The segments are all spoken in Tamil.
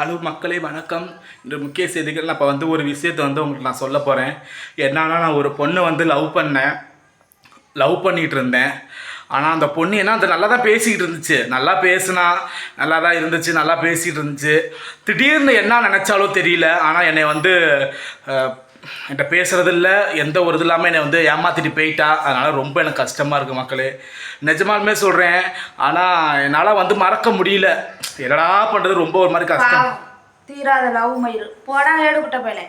ஹலோ மக்களே வணக்கம். இந்த முக்கிய செய்திகள். நான் இப்போ வந்து ஒரு விஷயத்தை வந்து உங்களுக்கு நான் சொல்ல போகிறேன் என்னன்னா நான் ஒரு பொண்ணை வந்து லவ் பண்ணேன். லவ் பண்ணிகிட்டு இருந்தேன். ஆனால் அந்த பொண்ணு என்ன அந்த நல்லா தான் பேசிக்கிட்டு இருந்துச்சு. நல்லா பேசுனா நல்லா தான் இருந்துச்சு நல்லா பேசிகிட்டு இருந்துச்சு. திடீர்னு என்ன நினச்சாலோ தெரியல. ஆனால் என்னை வந்து என்கிட்ட பேசுறது இல்லை எந்த ஒரு இது இல்லாமல் என்னை வந்து ஏமாற்றிட்டு போயிட்டா. அதனால் ரொம்ப எனக்கு கஷ்டமாக இருக்குது மக்களே. நிஜமாலுமே சொல்கிறேன் ஆனால் என்னால் வந்து மறக்க முடியல. என்னடா பண்ணுறது ரொம்ப ஒரு மாதிரி கஷ்டம். தீராத லவ் மயிறு. போடா எடுக்கிட்ட பையல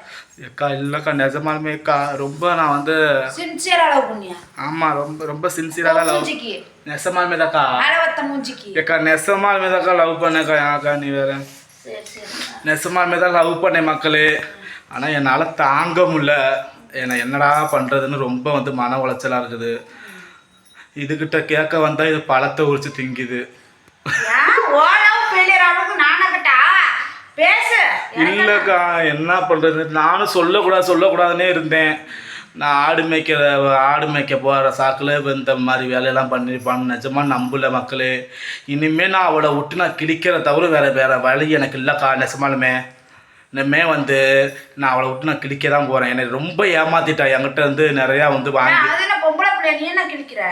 அக்கா இல்லைக்கா நிஜமாலுமே அக்கா ரொம்ப நான் வந்து சின்சியரா லவ் பண்ணியா? ஆமாம் ரொம்ப ரொம்ப சின்சியராக தான் லவ் நெசமாலுமே தாக்கா அளவத்த மூஞ்சிக்கு. ஏக்கா நெசமாலுமே தாக்கா லவ் பண்ணேக்கா ஏக்கா நீ வேற. நெசமாலுமே தான் லவ் பண்ணேன் மக்களே. ஆனால் என்னால் தாங்க முடியல. என்னை என்னடா பண்ணுறதுன்னு ரொம்ப வந்து மன உளைச்சலாக இருக்குது. இதுகிட்ட கேட்க வந்தால் இது பழத்தை உரிச்சு திங்குது. இல்லைக்கா என்ன பண்ணுறது நானும் சொல்லக்கூடாது சொல்லக்கூடாதுன்னே இருந்தேன். நான் ஆடு மேய்க்கிற ஆடு மேய்க்க போகிற சாக்கில் இந்த மாதிரி வேலையெல்லாம் பண்ணியிருப்பான்னு நிஜமாக நம்பல மக்களே. இனிமேல் நான் அவளை விட்டு நான் கிழிக்கிற தவிர வேறு வேறு வழி எனக்கு இல்லைக்கா நிஜமாலுமே. இனிமே வந்து நான் அவளை விட்டு நான் கிழிக்க தான் போகிறேன் என்னை ரொம்ப ஏமாத்திட்டா. என்கிட்ட வந்து நிறையா வந்து வாங்கி பொம்பளை பிள்ளை நீ என்ன கிழிக்கிற?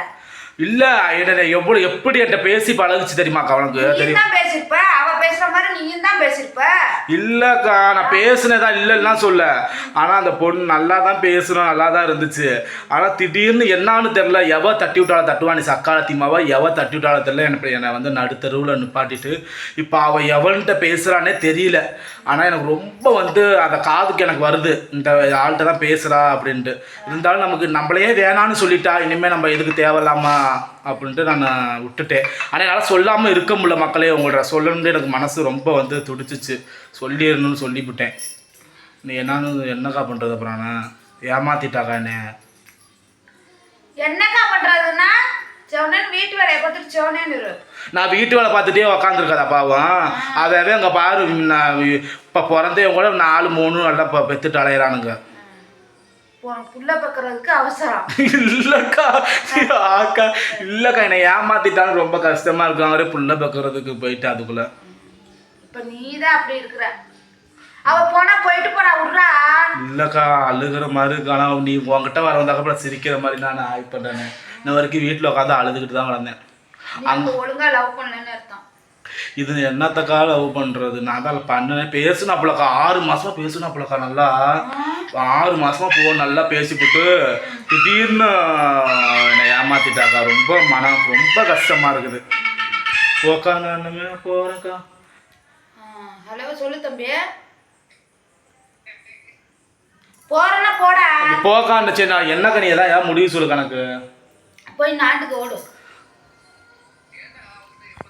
இல்லை என்ன எவ்வளோ எப்படி என்கிட்ட பேசி பழகுச்சு தெரியுமாக்கா அவனுக்கு தெரியும். பேசிருப்ப அவ பேசுற மாதிரி நீயும் தான் பேசிருப்ப. இல்லைக்கா நான் பேசுனதா இல்லைன்னா சொல்ல. ஆனால் அந்த பொண்ணு நல்லா தான் பேசணும் நல்லா தான் இருந்துச்சு. ஆனால் திடீர்னு என்னான்னு தெரில எவ தட்டி விட்டாலும் தட்டுவா நீ சக்கால தீமாவா எவ தட்டி விட்டாலும் தெரில எனக்கு என்னை வந்து நடுத்தருவில் நிப்பாட்டிட்டு இப்போ அவள் எவன்கிட்ட பேசுகிறானே தெரியல. ஆனால் எனக்கு ரொம்ப வந்து அந்த காதுக்கு எனக்கு வருது இந்த ஆள்கிட்ட தான் பேசுகிறா அப்படின்ட்டு. இருந்தாலும் நமக்கு நம்மளையே வேணான்னு சொல்லிட்டா இனிமேல் நம்ம எதுக்கு தேவையில்லாமா அப்படின்ட்டு நான் விட்டுட்டேன். ஆனால் என்னால் சொல்லாமல் இருக்க முடியல மக்களே உங்கள்ட்ட சொல்லணும்னு எனக்கு மனசு ரொம்ப வந்து துடிச்சிச்சு. சொல்லிடணும்னு சொல்லிவிட்டேன். நீ என்னன்னு என்னக்கா பண்ணுறது அப்புறம் நான்? ஏமாத்திட்டாக்கா என்ன? என்னக்கா வீட்டு வேலையை பார்த்துட்டு இரு. நான் வீட்டு வேலை பார்த்துட்டே உக்காந்துருக்காதா பாவம். அதாவே அங்கே பாரு நான் இப்போ பிறந்தவங்க கூட நாலு மூணு நல்லா பெற்றுட்டு அலையிறானுங்க. புள்ள பக்கிறதுக்கு அவசரம். இல்லைக்கா ஆக்கா. இல்லைக்கா என்னை ஏமாத்திட்டாலும் ரொம்ப கஷ்டமாக இருக்கு அவரே புள்ள பக்கிறதுக்கு போயிட்டு அதுக்குள்ளே. இப்ப அப்படி இருக்கிற. அவ போனா போயிட்டு போறா விட்றா இல்லைக்கா அழுகிற மாதிரி இருக்கு. நீ உங்ககிட்ட வர வந்தாக்கப்புறம் சிரிக்கிற மாதிரி நான் ஆய் பண்ணேன் இன்ன வரைக்கும் வீட்டில் உட்காந்து அழுதுகிட்டு தான் நீ அங்க ஒழுங்கா லவ் பண்ணலன்னு அர்த்தம். இது என்னத்தக்கா லவ் பண்ணுறது நான் தான் பண்ணினேன் பேசுனாப்புலக்கா. ஆறு மாசமா பேசுனாப்புலக்கா நல்லா. ஆறு மாசமா போ நல்லா பேசிவிட்டு திடீர்னு என்னை ஏமாத்திட்டாக்கா. ரொம்ப மனம் ரொம்ப கஷ்டமா இருக்குது. போக்கா நான் போறேக்கா ஹலோ சொல்லு தம்பி. போறேன்னா போடா. போக்கான்னு சரி நான் என்ன கனி ஏதாவது முடிவு சொல்லு கணக்கு. போய் நாட்டுக்கு ஓடு.